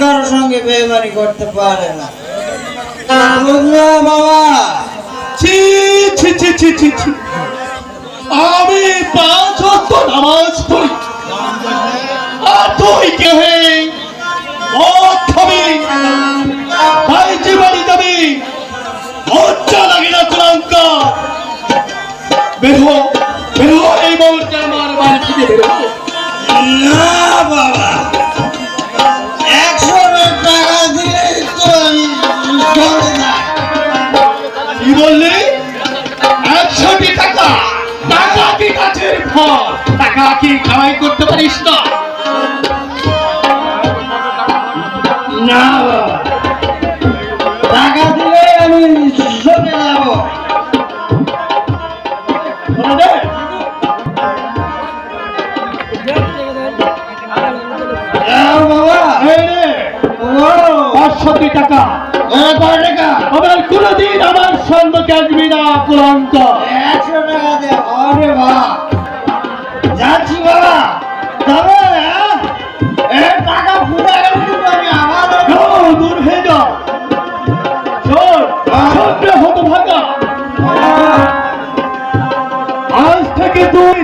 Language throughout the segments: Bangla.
কারোর সঙ্গে বেমানি করতে পারে। না। ছি ছি ছি ছি আমি পাঁচ নামাজ পড়ি। আর তুই কে বের হো এই মুহূর্তে আমার বাড়ি থেকে বের না বাবা একশো টাকা দিলেই তো আমি চলে যাই। কি বললি? একশোটি টাকা? টাকা কি গাছের ফল? টাকা কি কামাই করতে পারিস না? না বাবা পাঁচশোটি টাকা টাকা আবার কোনদিন আমার সম্মুখে আসবি না আক্রান্ত একশো টাকা দে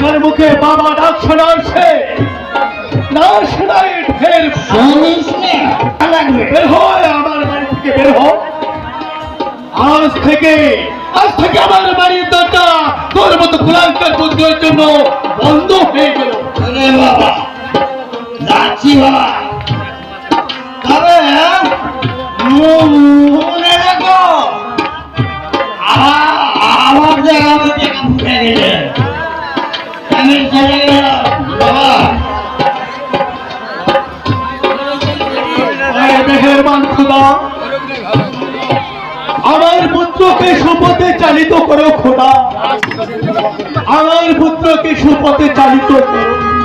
কুলাঙ্কার মুখে বাবা ডাক শোনাচ্ছে না শোনাই ঢের শুনিস নে? ভালো লাগবে বের হয় আমার বাড়ি থেকে বের হ আজ থেকে আজ থেকে আমার বাড়ির দরজা তোর মতো কুলাঙ্কার বুদ্ধের জন্য বন্ধ হয়ে গেল আরে বাবা যাচ্ছি বাবা তবে হ্যাঁ, মনে রাখো আ- আমার জায়গা মধ্যে ফুটে আমার পুত্রকে সুপথে চালিত করো খোদা। আমার পুত্রকে সুপথে চালিত করো।